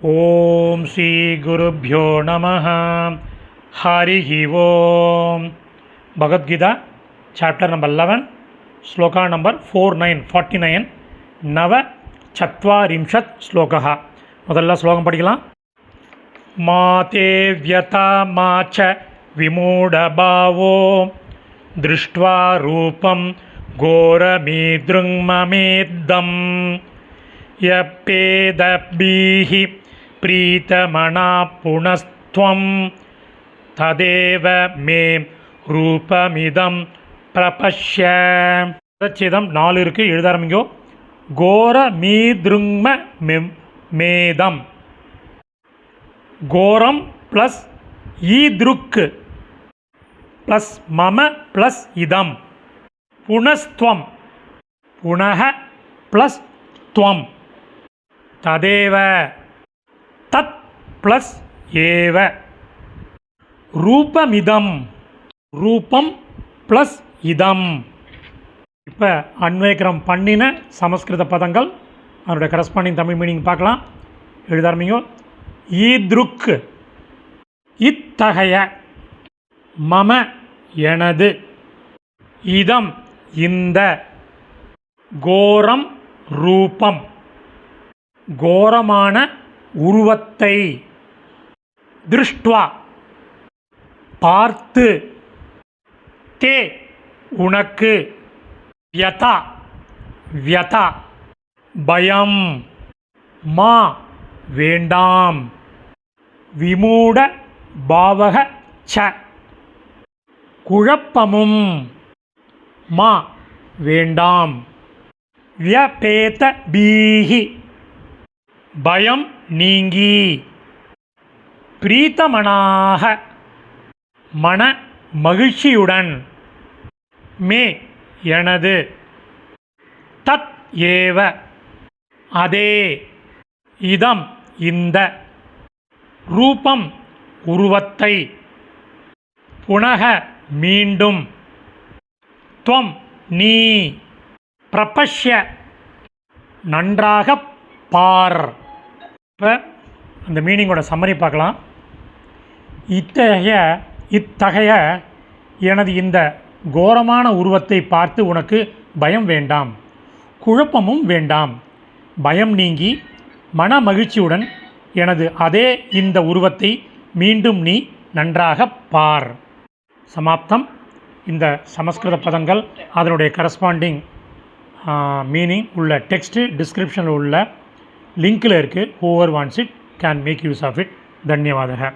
ఓం శ్రీ గురుభ్యో నమ Hari Om Bhagavad Gita chapter number eleven శ్లోక number four nine forty nine நவ சத்வாரிம்ஷத் ஸ்லோகா முதல்ல ஸ்லோகம் படிக்கலாம் மாதே வியதா மாச்ச விமூடபாவோ திருஷ்ட்வா ரூபம் கோரமீதృங்மமேத்தம் யப்பேதபீஹி प्रीतमणा पुनस्त्वं तदेव मे ரூபமிதம் பிரபஷ்ய பதச்சேதம் நாலு இருக்குது எழுத ஆரம்பிங்கோ கோர மீதிருங்ம மெம் மேதம் கோரம் ப்ளஸ் ஈத்ருக்கு ப்ளஸ் மம ப்ளஸ் இதம் புனஸ்துவம் புனக ப்ளஸ் துவம் ததேவ தத் ப்ளஸ் ஏவ. ரூபமிதம். ரூபம் ப்ளஸ் இதம். இப்போ அன்வேக்கரம் பண்ணின சமஸ்கிருத பதங்கள் அதனுடைய கரஸ்பாண்டிங் தமிழ் மீனிங் பார்க்கலாம். எழுத ஆரம்பிங்க ஈத்ருக்கு இத்தகைய. மம எனது. இதம் இந்த. கோரம் ரூபம். கோரமான உருவத்தை திருஷ்டுவா. பார்த்து தே உனக்கு வியதா வியதா. பயம் மா வேண்டாம். விமூட பாவக ச. குழப்பமும் மா வேண்டாம். வியபேத பீஹி. பயம் நீங்கி. பிரீத்தமனாக. மன மகிழ்ச்சியுடன். மே எனது. தத் ஏவ. அதே. இதம் இந்த. ரூபம் உருவத்தை. புனக மீண்டும். துவம் நீ. பிரபஷ்ய. நன்றாக பார். இப்போ அந்த மீனிங்கோட சம்மரி பார்க்கலாம். இத்தகைய இத்தகைய எனது இந்த கோரமான உருவத்தை பார்த்து உனக்கு பயம் வேண்டாம். குழப்பமும் வேண்டாம். பயம் நீங்கி மன மகிழ்ச்சியுடன் எனது அதே இந்த உருவத்தை மீண்டும் நீ நன்றாக பார். சமாப்தம். இந்த சமஸ்கிருத பதங்கள் அதனுடைய கரஸ்பாண்டிங் மீனிங் உள்ள டெக்ஸ்ட்டு டிஸ்கிரிப்ஷனில் உள்ள லிங்கில் இருக்குது whoever wants it can make use of it தன்யவாதக.